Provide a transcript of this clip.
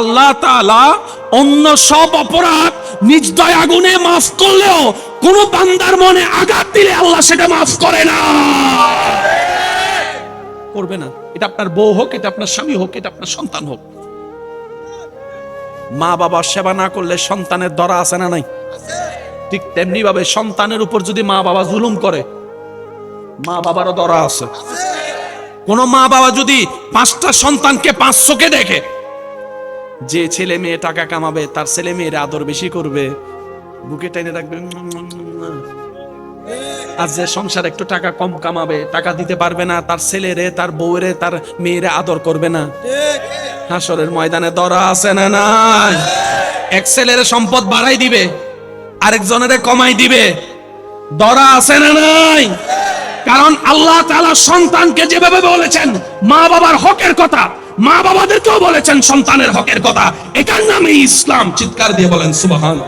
আল্লাহ তাআলা অন্য সব অপরাধ নিজ গুণে মাফ করলেও কোন বান্দার মনে আঘাত দিলে আল্লাহ সেটা মাফ করে না। করবে না। এটা আপনার বউ হোক, এটা আপনার স্বামী হোক, এটা আপনার সন্তান হোক। মা বাবার সেবা না করলে সন্তানের দরা আছে না নাই? ঠিক তেমনি ভাবে সন্তানের উপর যদি মা বাবা জুলুম করে, মা বাবারও দরা আছে। কোন মা বাবা যদি পাঁচটা সন্তানকে পাঁচ চোখে দেখে যে ছেলে মেয়ে টাকা কামাবে, তার ছেলে মেয়ের আদর বেশি করবে। বুকে টেনে রাখবে আর যে সংসার একটু টাকা কম কামাবে, টাকা দিতে পারবে না, তার ছেলেরে তার বউরে তার মেয়েরে আদর করবে না। হাসরের ময়দানে দরা আছে না নাই? এক ছেলের সম্পদ বাড়াই দিবে, আরেকজনের কমাই দিবে। দরা আছে না নাই? কারণ আল্লাহ তালা সন্তানকে যেভাবে বলেছেন, মা বাবার হকের কথা, মা বাবাদেরকেও বলেছেন সন্তানের হকের কথা। এটার নামে ইসলাম। চিৎকার দিয়ে বলেন সুবহান